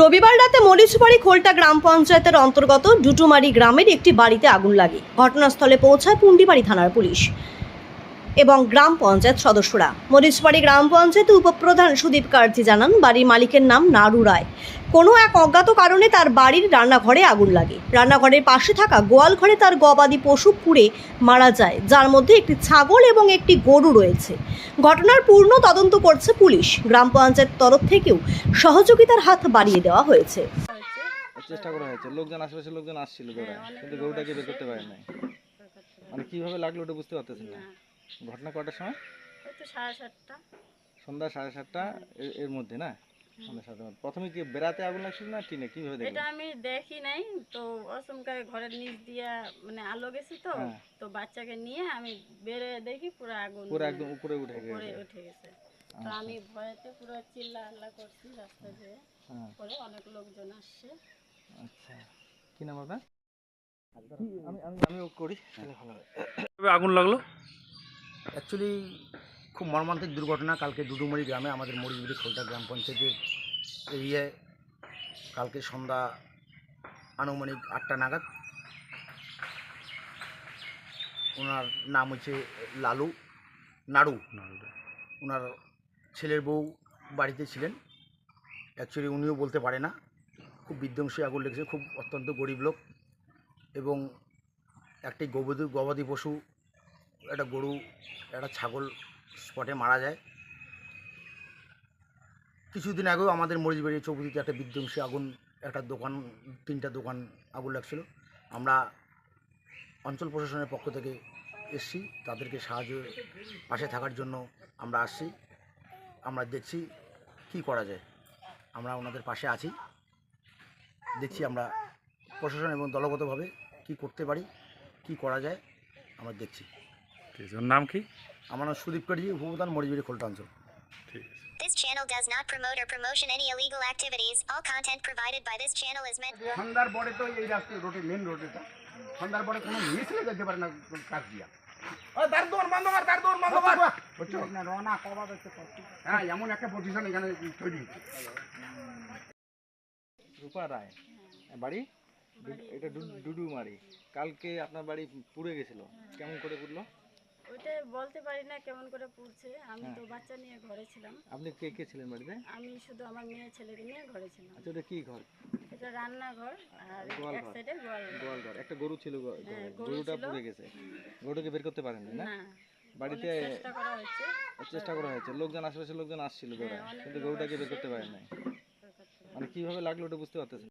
রবিবার রাতে মরিচবাড়ি খোলটা গ্রাম পঞ্চায়েতের অন্তর্গত ডুটুমারি গ্রামের একটি বাড়িতে আগুন লাগে। ঘটনাস্থলে পৌঁছায় পুন্ডিবাড়ি থানার পুলিশ। এবং গ্রাম পঞ্চায়েত সদস্যরা। মরিচবাড়ি গ্রাম পঞ্চায়েত উপপ্রধান সুদীপ কার্জি জানান, বাড়ির মালিকের নাম নারু রায়। কোনো এক অজ্ঞাত কারণে তার বাড়ির রান্নাঘরে আগুন লাগে। রান্নাঘরের পাশে থাকা গোয়াল ঘরে তার গবাদি পশু পুড়ে মারা যায়, যার মধ্যে একটি ছাগল এবং একটি গরু রয়েছে। ঘটনার পূর্ণ তদন্ত করছে পুলিশ। গ্রাম পঞ্চায়েত তরফ থেকেও সহযোগিতার হাত বাড়িয়ে দেওয়া হয়েছে। চেষ্টা করা হয়েছে। লোকজন আশেপাশের লোকজন আসছিল কিন্তু গরুটাকে বের করতে পারে নাই। মানে কীভাবে লাগল ওটা বুঝতে পারতেছেন না। ঘটনা কটার সময়? তো সাড়ে সাতটা। সন্ধ্যা সাড়ে সাতটা এর- মধ্যে না? সন্ধ্যা সাতটার প্রথমে কি বেড়াতে আগুন লাগছিল না টিনে? কীভাবে এটা আমি দেখি নাই। তো অসমকার ঘরের নিচ দিয়া মানে আলো গেছে তো। তো বাচ্চাকে নিয়ে আমি বেড়ে দেখি পুরো আগুন পুরো একদম উপরে উঠে উপরে উঠে গেছে। তো আমি ভয়েতে পুরো চিল্লা করছি রাস্তা দিয়ে। হ্যাঁ। পরে অনেক লোকজন আসছে। আচ্ছা। কি নাম আপনার? আমি আমি আমিও করি তাহলে ভালো হবে কীভাবে আগুন লাগল? অ্যাকচুয়ালি খুব মর্মান্তিক দুর্ঘটনা। কালকে ডুডুমড়ি গ্রামে আমাদের মরিচগুড়ি খোলটা গ্রাম পঞ্চায়েতের এরিয়ায় কালকে সন্ধ্যা আনুমানিক আটটা নাগাদ ওনার নাম হচ্ছে লালু নাড়ু। ওনার ছেলের বউ বাড়িতে ছিলেন। অ্যাকচুয়ালি উনিও বলতে পারে না। খুব বিধ্বংসী আগুন লেগেছে। খুব অত্যন্ত গরিব লোক এবং একটি গবাদি গবাদি পশু একটা গরু, একটা ছাগল স্পটে মারা যায়। কিছুদিন আগেও আমাদের মরিচবাড়ি চৌপতিতে একটা বিধ্বংসী আগুন, একটা দোকান, তিনটা দোকান আগুন লাগছিল। আমরা অঞ্চল প্রশাসনের পক্ষ থেকে এসছি, তাদেরকে সাহায্য পাশে থাকার জন্য আমরা আসছি। আমরা দেখছি কি করা যায়। আমরা ওনাদের পাশে আছি। দেখছি আমরা প্রশাসন এবং দলগতভাবে কি করতে পারি, কি করা যায়, আমরা দেখছি। ঠিক আছে। ওর নাম কি? আমার নাম সুদীপ কার্জি উপপ্রধান মরিজুরি খোলটা অঞ্চল। ঠিক আছে। This channel does not promote or promotion any illegal activities. All content provided by this channel is meant সন্ধ্যার পরে তো এই রাস্তা রোডে মেন রোডেটা সন্ধ্যার পরে কোনো মিছিলে যেতে পারে না কাজ দিয়া। ও তার দৌড় বন্ধ কর তার দৌড় বন্ধ কর বুঝছ? না রনা কবা হচ্ছে হ্যাঁ এমন একটা পজিশন এখানে তৈরি হচ্ছে রূপা রায়। বাড়ি? এটা ডু- ডুডুমারি। কালকে আপনার বাড়ি পুড়ে গেছিল। কেমন করে পুড়লো? ওইটা বলতে পারি না কেমন করে পুড়ছে। আমি তো বাচ্চা নিয়ে ঘরে ছিলাম। আপনি কে কে ছিলেন বাড়িতে? আমি শুধু আমার মেয়ে ছেলেকে নিয়ে ঘরে ছিলাম। আচ্ছা ওটা কি ঘর? এটা রান্নাঘর আর এক। সাইডে গোয়াল ঘর। গোয়াল ঘর। একটা গরু ছিল হ্যাঁ। গরু গরুটা। পুড়ে গেছে। গরুটাকে বের করতে পারেন না? না। বাড়িতে চেষ্টা করা হয়েছে। চেষ্টা করা হয়েছে। লোকজন আশেপাশের লোকজন আসছিল দৌড়ায় অনেক কিন্তু গরুটাকে বের করতে পারেন নাই পারিনি। মানে কীভাবে লাগল ওটা বুঝতে পারতেছেন